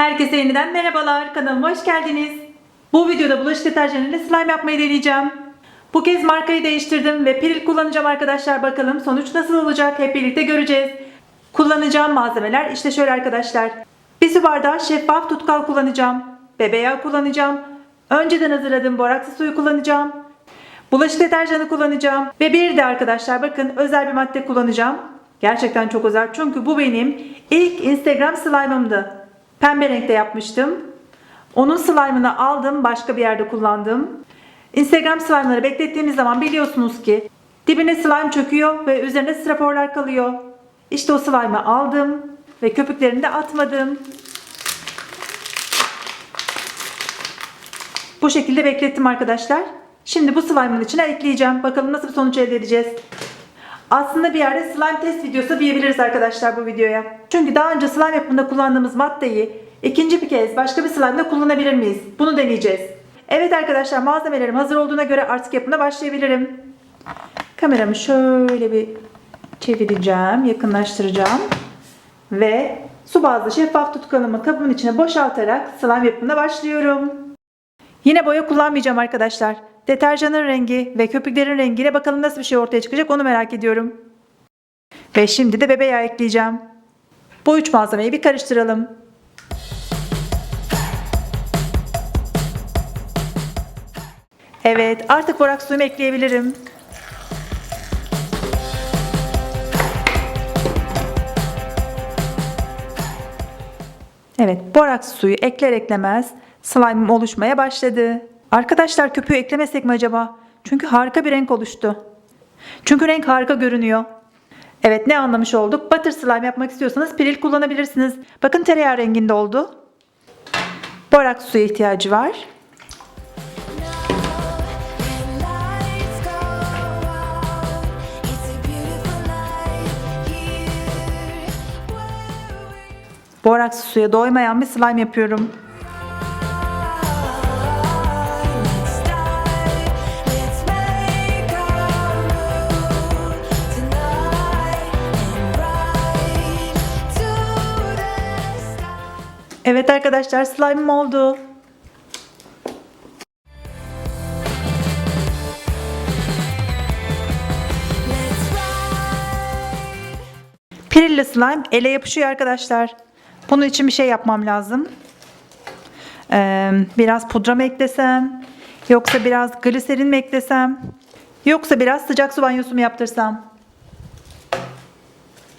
Herkese yeniden merhabalar. Kanalıma hoş geldiniz. Bu videoda bulaşık deterjanıyla slime yapmayı deneyeceğim. Bu kez markayı değiştirdim ve piril kullanacağım arkadaşlar. Bakalım sonuç nasıl olacak hep birlikte göreceğiz. Kullanacağım malzemeler işte şöyle arkadaşlar. Bir su bardağı şeffaf tutkal kullanacağım. Bebe yağı kullanacağım. Önceden hazırladığım borakslı suyu kullanacağım. Bulaşık deterjanı kullanacağım. Ve bir de arkadaşlar bakın özel bir madde kullanacağım. Gerçekten çok özel çünkü bu benim ilk Instagram slime'ımdı. Pembe renkte yapmıştım. Onun slime'ını aldım başka bir yerde kullandım. Instagram slime'ları beklettiğimiz zaman biliyorsunuz ki dibine slime çöküyor ve üzerine straforlar kalıyor. İşte o slime'ı aldım ve köpüklerini de atmadım. Bu şekilde beklettim arkadaşlar. Şimdi bu slime'ın içine ekleyeceğim. Bakalım nasıl bir sonuç elde edeceğiz. Aslında bir yerde slime test videosu diyebiliriz arkadaşlar bu videoya. Çünkü daha önce slime yapımında kullandığımız maddeyi ikinci bir kez başka bir slime'da kullanabilir miyiz? Bunu deneyeceğiz. Evet arkadaşlar malzemelerim hazır olduğuna göre artık yapımına başlayabilirim. Kameramı şöyle bir çevireceğim, yakınlaştıracağım. Ve su bazlı şeffaf tutkalımı kabımın içine boşaltarak slime yapımına başlıyorum. Yine boya kullanmayacağım arkadaşlar. Deterjanın rengi ve köpüklerin rengiyle bakalım nasıl bir şey ortaya çıkacak onu merak ediyorum. Ve şimdi de bebe yağı ekleyeceğim. Bu üç malzemeyi bir karıştıralım. Evet artık borak suyumu ekleyebilirim. Evet, boraks suyu ekler eklemez slime'ım oluşmaya başladı. Arkadaşlar köpüğü eklemesek mi acaba? Çünkü harika bir renk oluştu. Çünkü renk harika görünüyor. Evet ne anlamış olduk? Butter slime yapmak istiyorsanız piril kullanabilirsiniz. Bakın tereyağı renginde oldu. Boraks suya ihtiyacı var. Lights go out. It's a beautiful night here. Boraks suya doymayan bir slime yapıyorum. Evet arkadaşlar slime'ım oldu. Pirilli slime ele yapışıyor arkadaşlar. Bunun için bir şey yapmam lazım. Ee, biraz pudra mı eklesem? Yoksa biraz gliserin mi eklesem? Yoksa biraz sıcak su banyosu mu yaptırsam?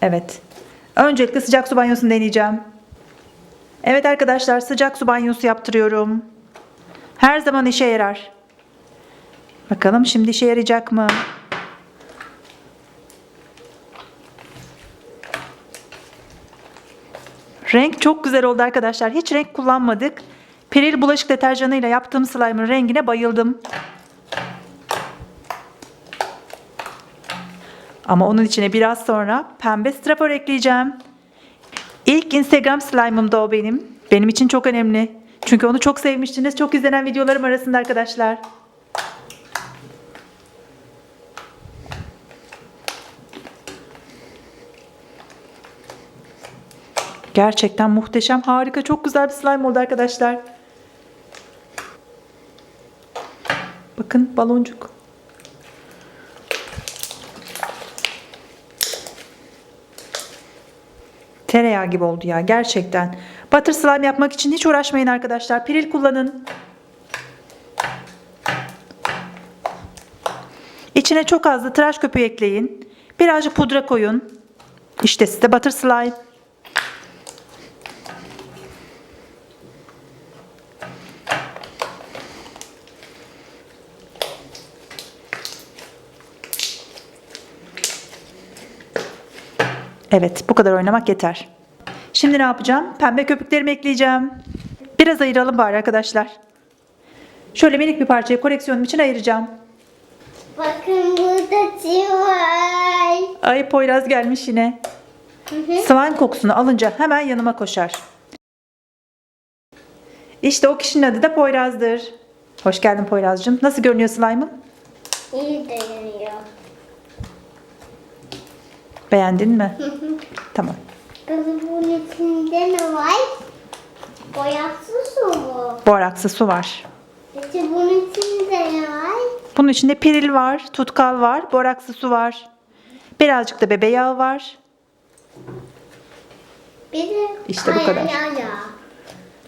Evet. Öncelikle sıcak su banyosunu deneyeceğim. Evet arkadaşlar sıcak su banyosu yaptırıyorum. Her zaman işe yarar. Bakalım şimdi işe yarayacak mı? Renk çok güzel oldu arkadaşlar. Hiç renk kullanmadık. Peril bulaşık deterjanıyla yaptığım slime'ın rengine bayıldım. Ama onun içine biraz sonra pembe strafor ekleyeceğim. İlk Instagram slime'ım da o benim. Benim için çok önemli. Çünkü onu çok sevmiştiniz. Çok izlenen videolarım arasında arkadaşlar. Gerçekten muhteşem, harika, çok güzel bir slime oldu arkadaşlar. Bakın baloncuk. Tereyağı gibi oldu ya gerçekten. Butter slime yapmak için hiç uğraşmayın arkadaşlar. Piril kullanın. İçine çok az da tıraş köpüğü ekleyin. Birazcık pudra koyun. İşte size butter slime. Evet bu kadar oynamak yeter. Şimdi ne yapacağım? Pembe köpüklerimi ekleyeceğim. Biraz ayıralım bari arkadaşlar. Şöyle minik bir parçayı koleksiyonum için ayıracağım. Bakın burada çiğ var. Ay Poyraz gelmiş yine. Slime kokusunu alınca hemen yanıma koşar. İşte o kişinin adı da Poyraz'dır. Hoş geldin Poyraz'cığım. Nasıl görünüyor slime'ın? İyi dayanıyor. Beğendin mi? tamam. Bunun içinde ne var? Boyaksız su mu? Boraksı su var. Peki bunun içinde ne var? Bunun içinde piril var, tutkal var, boraksı su var. Birazcık da bebe yağı var. Bir de İşte bu kadar. yağ.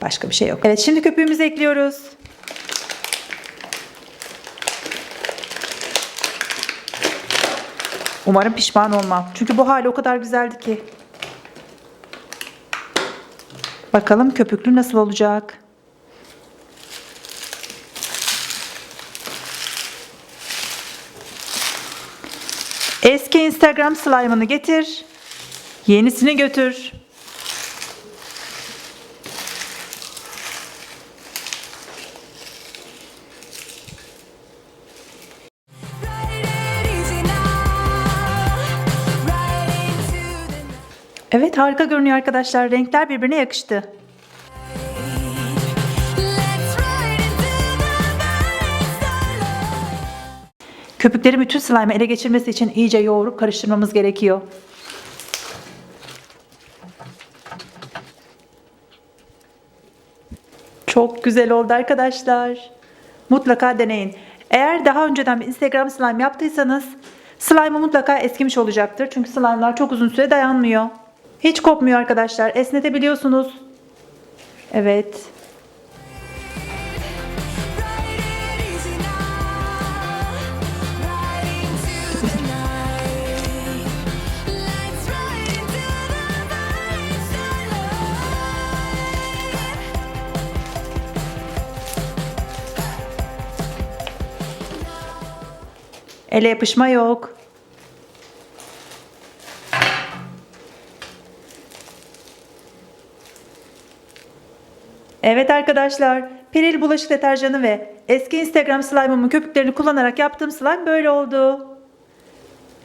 Başka bir şey yok. Evet şimdi köpüğümüzü ekliyoruz. Umarım pişman olmam. Çünkü bu hali o kadar güzeldi ki. Bakalım köpüklü nasıl olacak? Eski Instagram slime'ını getir. Yenisini götür. Evet harika görünüyor arkadaşlar. Renkler birbirine yakıştı. Köpükleri bütün slime'ı ele geçirmesi için iyice yoğurup karıştırmamız gerekiyor. Çok güzel oldu arkadaşlar. Mutlaka deneyin. Eğer daha önceden bir Instagram slime yaptıysanız slime'ı mutlaka eskimiş olacaktır. Çünkü slime'lar çok uzun süre dayanmıyor. Hiç kopmuyor arkadaşlar. Esnetebiliyorsunuz. Evet. Ride it easy Evet arkadaşlar, Peril bulaşık deterjanı ve eski Instagram slime'ımın köpüklerini kullanarak yaptığım slime böyle oldu.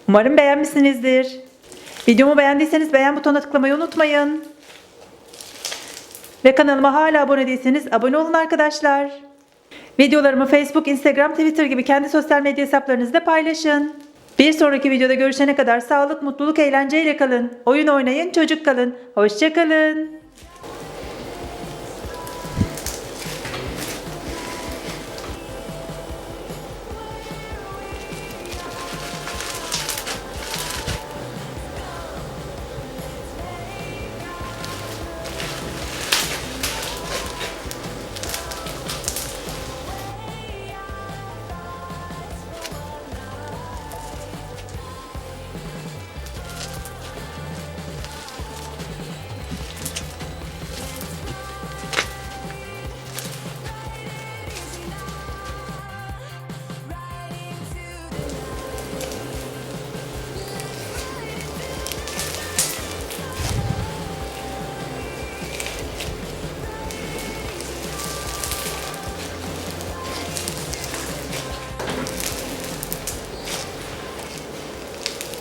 Umarım beğenmişsinizdir. Videomu beğendiyseniz beğen butonuna tıklamayı unutmayın. Ve kanalıma hala abone değilseniz abone olun arkadaşlar. Videolarımı Facebook, Instagram, Twitter gibi kendi sosyal medya hesaplarınızda paylaşın. Bir sonraki videoda görüşene kadar sağlık, mutluluk, eğlenceyle kalın. Oyun oynayın, çocuk kalın. Hoşçakalın.